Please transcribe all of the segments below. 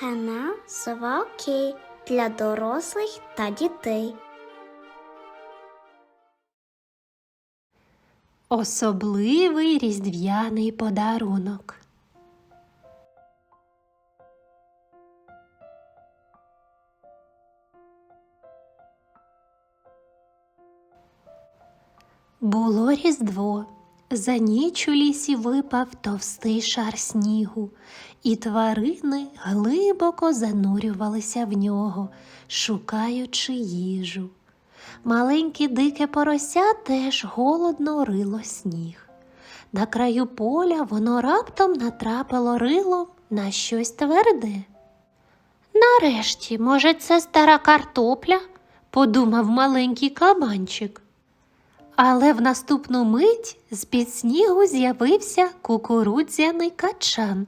Канал Сова для дорослих та дітей. Особливий різдвяний подарунок. Було різдво. За ніч у лісі випав товстий шар снігу, і тварини глибоко занурювалися в нього, шукаючи їжу. Маленьке дике порося теж голодно рило сніг. На краю поля воно раптом натрапило рилом на щось тверде. Нарешті, може, це стара картопля, подумав маленький кабанчик. Але в наступну мить з-під снігу з'явився кукурудзяний качан.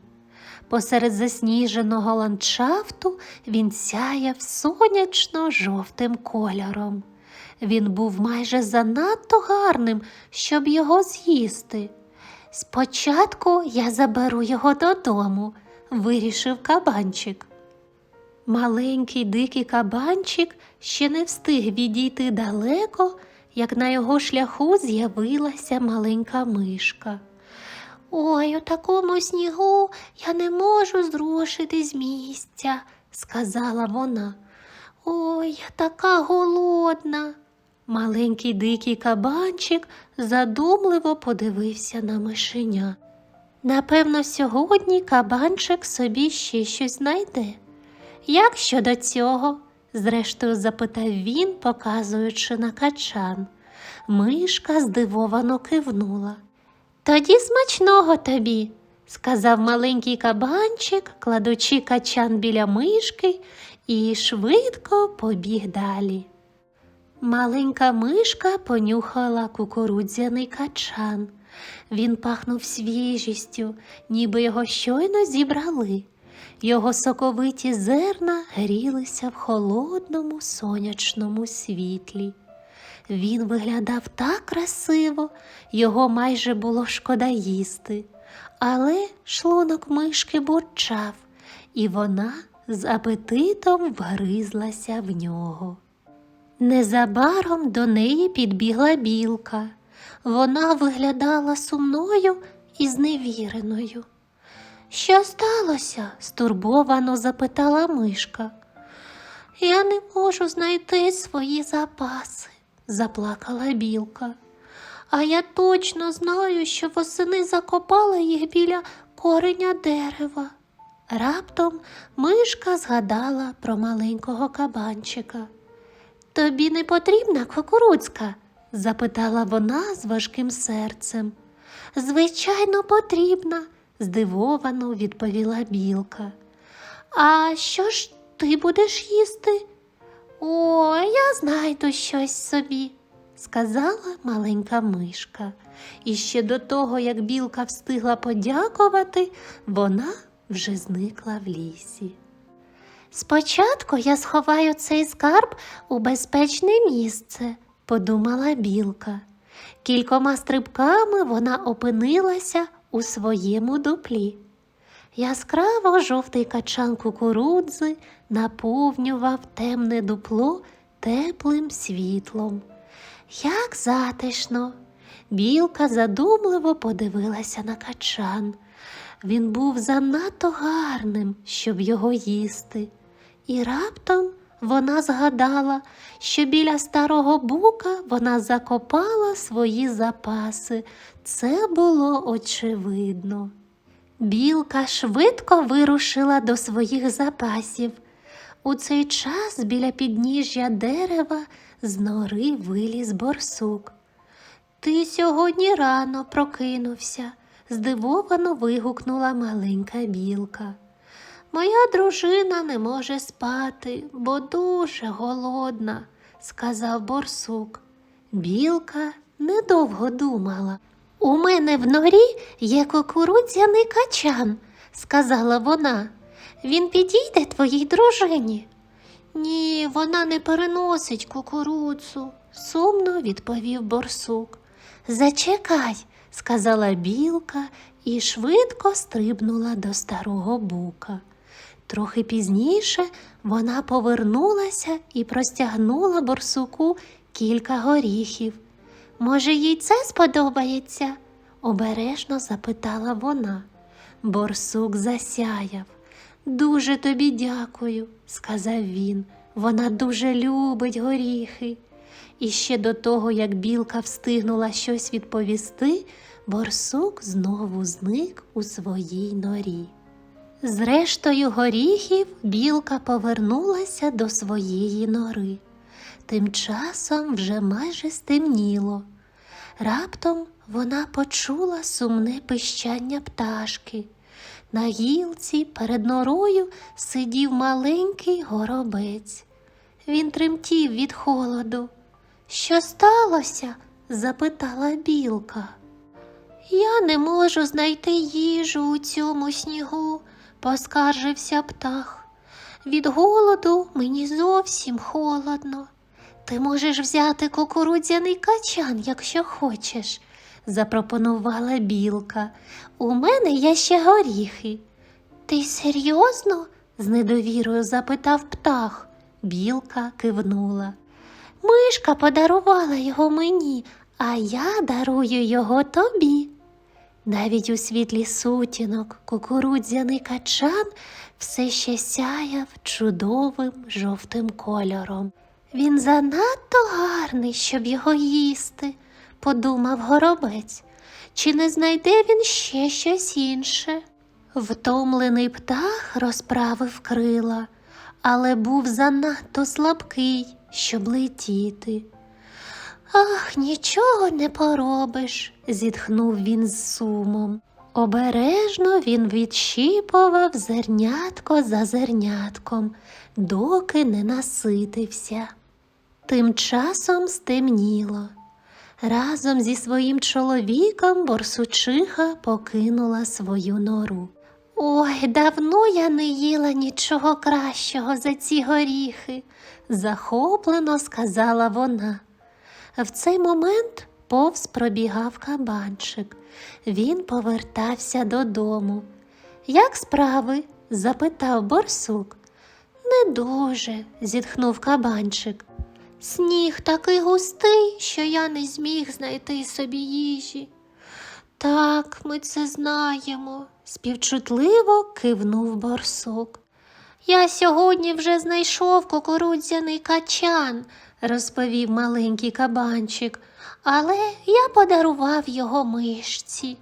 Посеред засніженого ландшафту він сяяв сонячно-жовтим кольором. Він був майже занадто гарним, щоб його з'їсти. Спочатку я заберу його додому, вирішив кабанчик. Маленький дикий кабанчик ще не встиг відійти далеко, як на його шляху з'явилася маленька мишка. Ой, у такому снігу я не можу зрушити з місця, сказала вона. Ой, я така голодна. Маленький дикий кабанчик задумливо подивився на мишеня. Напевно, сьогодні кабанчик собі ще щось знайде. Як щодо цього? Зрештою запитав він, показуючи на качан. Мишка здивовано кивнула. Тоді смачного тобі, сказав маленький кабанчик, кладучи качан біля мишки і швидко побіг далі. Маленька мишка понюхала кукурудзяний качан. Він пахнув свіжістю, ніби його щойно зібрали. Його соковиті зерна грілися в холодному сонячному світлі. Він виглядав так красиво, його майже було шкода їсти, але шлунок мишки бурчав, і вона з апетитом вгризлася в нього. Незабаром до неї підбігла білка. Вона виглядала сумною і зневіреною. Що сталося? стурбовано запитала мишка. Я не можу знайти свої запаси, заплакала білка. А я точно знаю, що восени закопала їх біля кореня дерева. Раптом мишка згадала про маленького кабанчика. Тобі не потрібна кукурудзка? запитала вона з важким серцем. Звичайно, потрібна, здивовано відповіла білка. А що ж ти будеш їсти? О, я знайду щось собі, сказала маленька мишка. І ще до того, як білка встигла подякувати, вона вже зникла в лісі. Спочатку я сховаю цей скарб у безпечне місце, подумала білка. Кількома стрибками вона опинилася у своєму дуплі. Яскраво жовтий качан кукурудзи наповнював темне дупло теплим світлом. Як затишно. Білка задумливо подивилася на качан. Він був занадто гарним, щоб його їсти. І раптом вона згадала, що біля старого бука вона закопала свої запаси. Це було очевидно. Білка швидко вирушила до своїх запасів. У цей час біля підніжжя дерева з нори виліз борсук. Ти сьогодні рано прокинувся, здивовано вигукнула маленька білка. Моя дружина не може спати, бо дуже голодна, сказав борсук. Білка недовго думала. У мене в норі є кукурудзяний качан, сказала вона. Він підійде твоїй дружині. Ні, вона не переносить кукурудзу, сумно відповів борсук. Зачекай, сказала білка і швидко стрибнула до старого бука. Трохи пізніше вона повернулася і простягнула борсуку кілька горіхів. Може, їй це сподобається? обережно запитала вона. Борсук засяяв. Дуже тобі дякую, сказав він. Вона дуже любить горіхи. І ще до того, як білка встигнула щось відповісти, борсук знову зник у своїй норі. Зрештою горіхів білка повернулася до своєї нори. Тим часом вже майже стемніло. Раптом вона почула сумне пищання пташки. На гілці перед норою сидів маленький горобець. Він тремтів від холоду. Що сталося? запитала білка. Я не можу знайти їжу у цьому снігу, поскаржився птах. Від голоду мені зовсім холодно. Ти можеш взяти кукурудзяний качан, якщо хочеш, запропонувала білка. У мене є ще горіхи. Ти серйозно? з недовірою запитав птах. Білка кивнула. Мишка подарувала його мені, а я дарую його тобі. Навіть у світлі сутінок кукурудзяний качан все ще сяяв чудовим жовтим кольором. Він занадто гарний, щоб його їсти, подумав горобець. Чи не знайде він ще щось інше? Втомлений птах розправив крила, але був занадто слабкий, щоб летіти. Ах, нічого не поробиш, зітхнув він з сумом. Обережно він відщіпував зернятко за зернятком, доки не наситився. Тим часом стемніло. Разом зі своїм чоловіком борсучиха покинула свою нору. Ой, давно я не їла нічого кращого за ці горіхи, захоплено сказала вона. В цей момент повз пробігав кабанчик. Він повертався додому. Як справи? запитав борсук. Не дуже, зітхнув кабанчик. Сніг такий густий, що я не зміг знайти собі їжі. Так, ми це знаємо, співчутливо кивнув борсук. Я сьогодні вже знайшов кукурудзяний качан, розповів маленький кабанчик, але я подарував його мишці.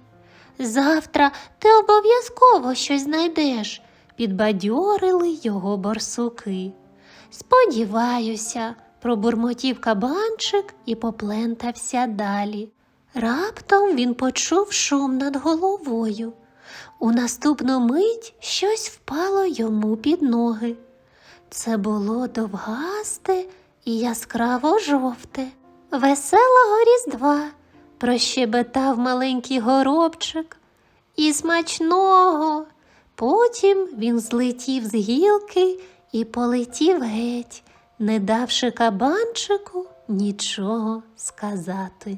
Завтра ти обов'язково щось знайдеш, підбадьорили його борсуки. Сподіваюся, пробурмотів кабанчик і поплентався далі. Раптом він почув шум над головою. У наступну мить щось впало йому під ноги. Це було довгасте і яскраво жовте. Веселого різдва, прощебетав маленький горобчик. І смачного. Потім він злетів з гілки і полетів геть, не давши кабанчику нічого сказати.